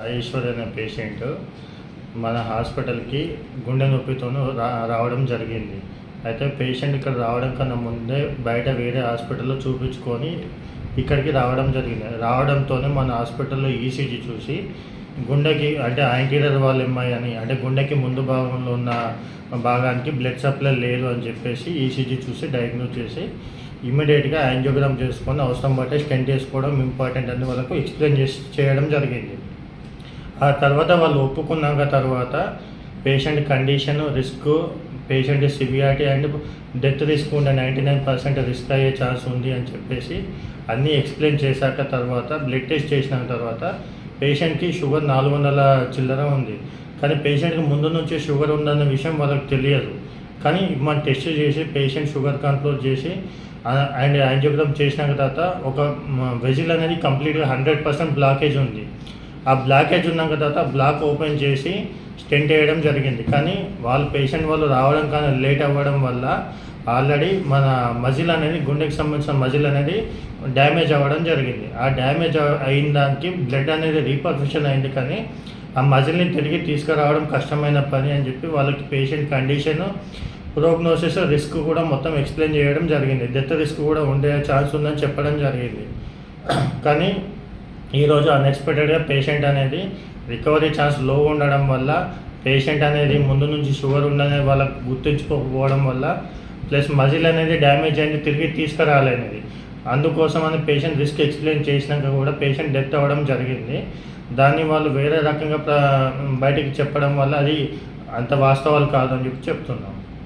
రాజేశ్వర్ అనే పేషెంట్ మన హాస్పిటల్కి గుండె నొప్పితోనూ రా రావడం జరిగింది. అయితే పేషెంట్ ఇక్కడ రావడం కన్నా ముందే బయట వేరే హాస్పిటల్లో చూపించుకొని ఇక్కడికి రావడం జరిగింది. రావడంతోనే మన హాస్పిటల్లో ఈసీజీ చూసి గుండెకి అంటే యాంటీరియర్ వాల్ ఎంఐ అని అంటే గుండెకి ముందు భాగంలో ఉన్న భాగానికి బ్లడ్ సప్లై లేదు అని చెప్పేసి ఈసీజీ చూసి డయాగ్నోస్ చేసి ఇమీడియట్గా యాంజియోగ్రామ్ చేసుకొని అవసరం బట్టి స్టెంట్ చేసుకోవడం ఇంపార్టెంట్ అని వాళ్ళకు ఎక్స్ప్లెయిన్ చేసి చేయడం జరిగింది. ఆ తర్వాత వాళ్ళు ఒప్పుకున్నాక తర్వాత patient condition risk patient severity and death risk ఉండే నైంటీ నైన్ పర్సెంట్ రిస్క్ అయ్యే ఛాన్స్ ఉంది అని చెప్పేసి అన్నీ ఎక్స్ప్లెయిన్ చేశాక తర్వాత బ్లడ్ టెస్ట్ చేసిన తర్వాత పేషెంట్కి షుగర్ నాలుగు వందల చిల్లర ఉంది. కానీ పేషెంట్కి ముందు నుంచి షుగర్ ఉందన్న విషయం వాళ్ళకి తెలియదు. కానీ మనం టెస్ట్ చేసి పేషెంట్ షుగర్ కంట్రోల్ చేసి అండ్ యాంజియోగ్రామ్ చేసిన తర్వాత ఒక వెజిల్ అనేది కంప్లీట్గా హండ్రెడ్ పర్సెంట్ బ్లాకేజ్ ఉంది. ఆ బ్లాకేజ్ ఉన్నాక తర్వాత బ్లాక్ ఓపెన్ చేసి స్టెంట్ వేయడం జరిగింది. కానీ వాళ్ళు పేషెంట్ వాళ్ళు రావడం కానీ లేట్ అవ్వడం వల్ల ఆల్రెడీ మన మజిల్ అనేది గుండెకి సంబంధించిన మజిల్ అనేది డ్యామేజ్ అవ్వడం జరిగింది. ఆ డ్యామేజ్ అయిన దానికి బ్లడ్ అనేది రీపర్ఫెక్షన్ అయింది కానీ ఆ మజిల్ని తిరిగి తీసుకురావడం కష్టమైన పని అని చెప్పి వాళ్ళకి పేషెంట్ కండిషన్ ప్రోగ్నోసిస్ రిస్క్ కూడా మొత్తం ఎక్స్ప్లెయిన్ చేయడం జరిగింది. డెత్ రిస్క్ కూడా ఉండే ఛాన్స్ ఉందని చెప్పడం జరిగింది. కానీ ఈరోజు అన్ఎక్స్పెక్టెడ్గా పేషెంట్ అనేది రికవరీ ఛాన్స్లో ఉండడం వల్ల పేషెంట్ అనేది ముందు నుంచి షుగర్ ఉండనే వాళ్ళకు గుర్తించుకోకపోవడం వల్ల ప్లస్ మజిల్ అనేది డ్యామేజ్ అయింది తిరిగి తీసుకురాలేనిది. అందుకోసం అని పేషెంట్ రిస్క్ ఎక్స్ప్లెయిన్ చేసినాక కూడా పేషెంట్ డెత్ అవ్వడం జరిగింది. దాన్ని వాళ్ళు వేరే రకంగా ప్ర- బయటికి చెప్పడం వల్ల అది అంత వాస్తవాలు కాదని చెప్పి చెప్తున్నాం.